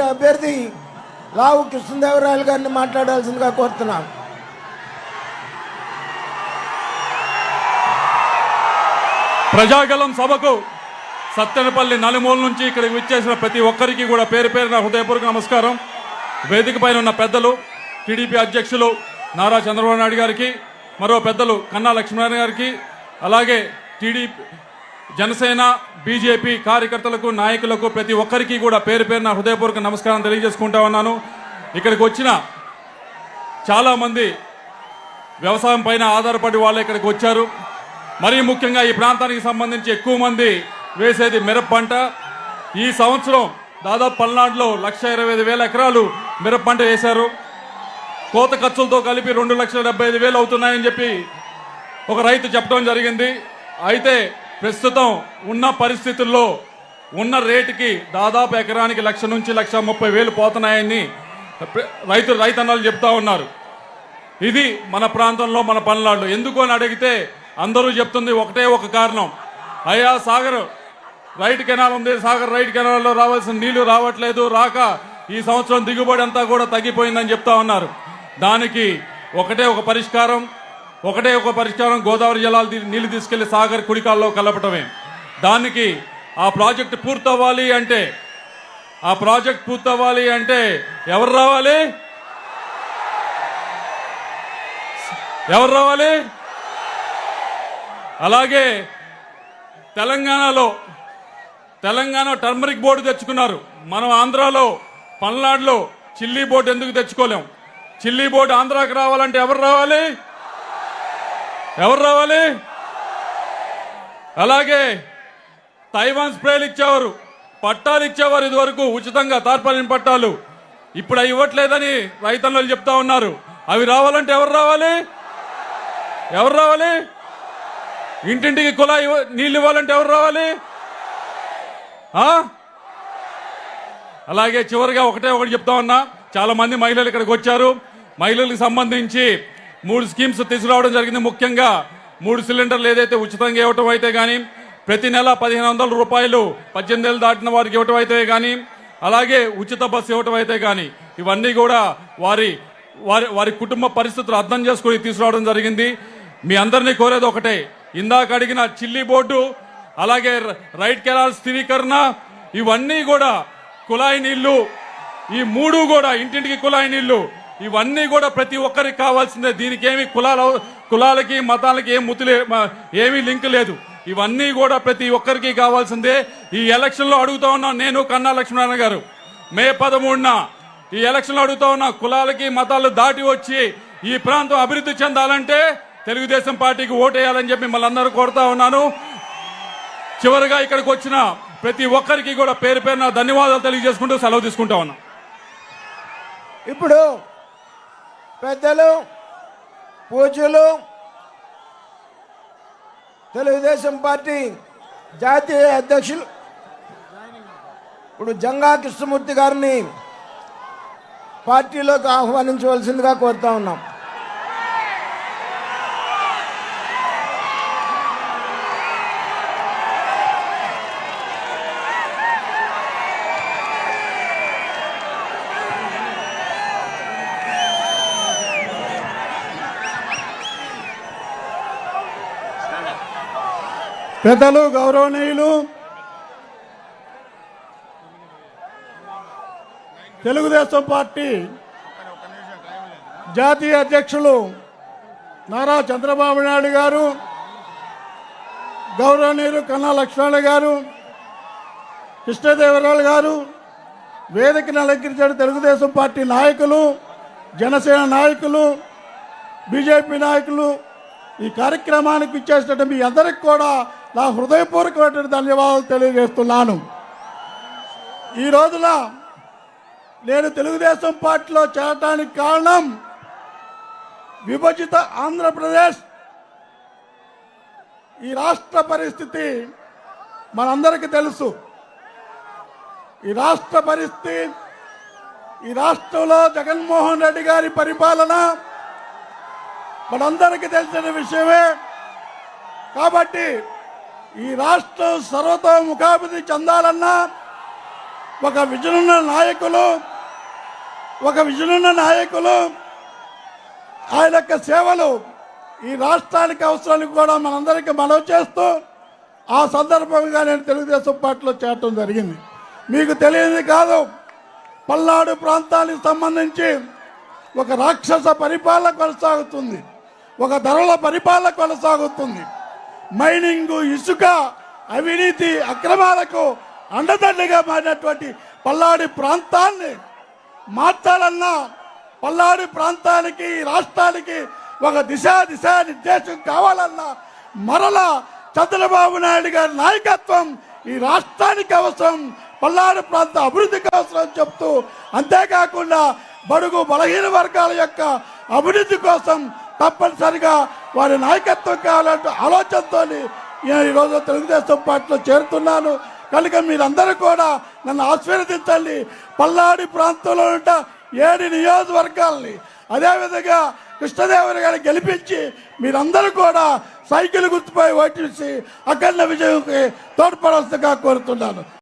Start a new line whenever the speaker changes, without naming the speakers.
Party అభ్యర్థి లావు కృష్ణదేవరాయలు గారిని మాట్లాడాల్సిందిగా కోరుతున్నాం.
ప్రజాగలం సభకు సత్తెనపల్లి నలుమూల నుంచి ఇక్కడికి విచ్చేసిన ప్రతి ఒక్కరికి కూడా పేరు పేరున హృదయపూర్వక నమస్కారం. వేదిక పైన ఉన్న పెద్దలు టీడీపీ అధ్యక్షులు నారా చంద్రబాబు నాయుడు గారికి మరో పెద్దలు కన్నా లక్ష్మీనారాయణ గారికి అలాగే టీడీపీ జనసేన బీజేపీ కార్యకర్తలకు నాయకులకు ప్రతి ఒక్కరికి కూడా పేరు పేరున హృదయపూర్వక నమస్కారం తెలియజేసుకుంటా ఉన్నాను. ఇక్కడికి వచ్చిన చాలామంది వ్యవసాయం పైన ఆధారపడి వాళ్ళు ఇక్కడికి వచ్చారు. మరీ ముఖ్యంగా ఈ ప్రాంతానికి సంబంధించి ఎక్కువ మంది వేసేది మిరప పంట ఈ సంవత్సరం దాదాపు పల్నాడులో లక్ష ఇరవై ఐదు వేల ఎకరాలు మిరప పంట వేశారు. కోత ఖర్చులతో కలిపి రెండు లక్షల డెబ్బై ఐదు వేలు అవుతున్నాయని చెప్పి ఒక రైతు చెప్పడం జరిగింది. అయితే ప్రస్తుతం ఉన్న పరిస్థితుల్లో ఉన్న రేటుకి దాదాపు ఎకరానికి లక్ష నుంచి లక్ష ముప్పై వేలు పోతున్నాయని రైతులు రైతు రైతన్నలు చెప్తా ఉన్నారు. ఇది మన ప్రాంతంలో మన పనులాళ్ళు ఎందుకు అని అడిగితే అందరూ చెప్తుంది ఒకటే ఒక కారణం. అయ్యా సాగర్ రైట్ కెనాల్ ఉంది. సాగర్ రైట్ కెనాల్లో రావాల్సిన నీళ్ళు రావట్లేదు. రాక ఈ సంవత్సరం దిగుబడి అంతా కూడా తగ్గిపోయిందని చెప్తా ఉన్నారు. దానికి ఒకటే ఒక పరిష్కారం. ఒకటే ఒక పరిష్కారం గోదావరి జలాలు నీళ్ళు తీసుకెళ్ళి సాగర్ కుడికాల్లో కలపటమే. దానికి ఆ ప్రాజెక్ట్ పూర్తవ్వాలి అంటే ఆ ప్రాజెక్ట్ పూర్తవ్వాలి అంటే ఎవరు రావాలి? ఎవరు రావాలి? అలాగే తెలంగాణలో తెలంగాణ టర్మరిక్ బోర్డు తెచ్చుకున్నారు. మనం ఆంధ్రాలో పల్నాడులో చిల్లీ బోర్డు ఎందుకు తెచ్చుకోలేం? చిల్లీ బోర్డు ఆంధ్రాకి రావాలంటే ఎవరు రావాలి? ఎవరు రావాలి? అలాగే తైవాన్ స్ప్రేలు ఇచ్చేవారు పట్టాలు ఇచ్చేవారు ఇదివరకు ఉచితంగా తార్పాలిన పట్టాలు. ఇప్పుడు అవి ఇవ్వట్లేదని రైతన్నలు చెప్తా ఉన్నారు. అవి రావాలంటే ఎవరు రావాలి? ఎవరు రావాలి? ఇంటింటికి కులా ఇవ్వ- నీళ్ళు ఇవ్వాలంటే ఎవరు రావాలి? అలాగే చివరిగా ఒకటే ఒకటి చెప్తా ఉన్నా. చాలా మంది మహిళలు ఇక్కడికి వచ్చారు. మహిళలకు సంబంధించి మూడు స్కీమ్స్ తీసుకురావడం జరిగింది ముఖ్యంగా మూడు సిలిండర్లు ఏదైతే ఉచితంగా ఇవ్వటం అయితే కానీ ప్రతి నెల పదిహేను వందల రూపాయలు పద్దెనిమిది ఏళ్ళు దాటిన వారికి ఇవ్వటం అయితే కానీ అలాగే ఉచిత బస్సు ఇవ్వటం అయితే కానీ ఇవన్నీ కూడా వారి వారి వారి కుటుంబ పరిస్థితులు అర్థం చేసుకుని తీసుకురావడం జరిగింది. మీ అందరినీ కోరేది ఒకటే ఇందాక అడిగిన చిల్లీ బోర్డు అలాగే రైట్ కెనాల్ స్థిరీకరణ ఇవన్నీ కూడా కుళాయి నీళ్ళు ఈ మూడు కూడా ఇంటింటికి కుళాయి నీళ్ళు ఇవన్నీ కూడా ప్రతి ఒక్కరికి కావాల్సిందే. దీనికి ఏమి కులాల కులాలకి మతాలకి ఏం ముతులే ఏమీ లింక్ లేదు. ఇవన్నీ కూడా ప్రతి ఒక్కరికి కావాల్సిందే. ఈ ఎలక్షన్లో అడుగుతా ఉన్నాను నేను కన్నా లక్ష్మీనారాయణ గారు. మే పదమూడున ఈ ఎలక్షన్లో అడుగుతా ఉన్నా కులాలకి మతాలు దాటి వచ్చి ఈ ప్రాంతం అభివృద్ధి చెందాలంటే తెలుగుదేశం పార్టీకి ఓటేయాలని చెప్పి మళ్ళీ అందరూ కోరుతా ఉన్నాను. చివరిగా ఇక్కడికి వచ్చిన ప్రతి ఒక్కరికి కూడా పేరు పేరున ధన్యవాదాలు తెలియజేసుకుంటూ సెలవు తీసుకుంటా ఉన్నా.
ఇప్పుడు పెద్దలు పూజలు తెలుగుదేశం పార్టీ జాతీయ అధ్యక్షులు ఇప్పుడు జంగా కృష్ణమూర్తి గారిని పార్టీలోకి ఆహ్వానించవలసిందిగా కోరుతా ఉన్నాం.
పెద్దలు గౌరవనీయులు తెలుగుదేశం పార్టీ జాతీయ అధ్యక్షులు నారా చంద్రబాబు నాయుడు గారు గౌరవనీయులు కన్నా లక్ష్మణ గారు కృష్ణదేవరాయలు గారు వేదికను అలంకరించిన తెలుగుదేశం పార్టీ నాయకులు జనసేన నాయకులు బీజేపీ నాయకులు. ఈ కార్యక్రమానికి ఇచ్చేసినట్టు మీ అందరికి కూడా నా హృదయపూర్వకమైన ధన్యవాదాలు తెలియజేస్తున్నాను. ఈ రోజున నేను తెలుగుదేశం పార్టీలో చేరటానికి కారణం విభజిత ఆంధ్రప్రదేశ్. ఈ రాష్ట్ర పరిస్థితి మనందరికీ తెలుసు. ఈ రాష్ట్ర పరిస్థితి ఈ రాష్ట్రంలో జగన్మోహన్ రెడ్డి గారి పరిపాలన మనందరికీ తెలిసిన విషయమే. కాబట్టి ఈ రాష్ట్రం సర్వతోముఖాభివృద్ధి చెందాలన్నా ఒక విజనున్న నాయకులు ఒక విజనున్న నాయకులు ఆయన యొక్క సేవలు ఈ రాష్ట్రానికి అవసరానికి కూడా మనందరికీ మనవి చేస్తూ ఆ సందర్భంగా నేను తెలుగుదేశం పార్టీలో చేరటం జరిగింది. మీకు తెలియదు కాదు పల్నాడు ప్రాంతానికి సంబంధించి ఒక రాక్షస పరిపాలన కొనసాగుతుంది ఒక ధరల పరిపాలన కొనసాగుతుంది. మైనింగ్ ఇసుక అవినీతి అక్రమాలకు అండదండగా మారినటువంటి పల్లాడి ప్రాంతాన్ని మార్చాలన్నా పల్లాడి ప్రాంతానికి ఈ రాష్ట్రానికి ఒక దిశ దిశ నిర్దేశం కావాలన్నా మరలా చంద్రబాబు నాయుడు గారి నాయకత్వం ఈ రాష్ట్రానికి అవసరం పల్లాడు ప్రాంత అభివృద్ధికి అవసరం చెప్తూ అంతేకాకుండా బడుగు బలహీన వర్గాల యొక్క అభివృద్ధి కోసం తప్పనిసరిగా వారి నాయకత్వం కావాలంటే ఆలోచనతో నేను ఈరోజు తెలుగుదేశం పార్టీలో చేరుతున్నాను. కనుక మీరందరూ కూడా నన్ను ఆశీర్వదించండి. పల్నాడు ప్రాంతంలో ఉంట ఏడు నియోజకవర్గాల్ని అదేవిధంగా కృష్ణదేవరి గారిని గెలిపించి మీరందరూ కూడా సైకిల్ గుర్తుపై ఓటేసి అఖండ విజయంకి తోడ్పడాల్సిందిగా కోరుతున్నాను.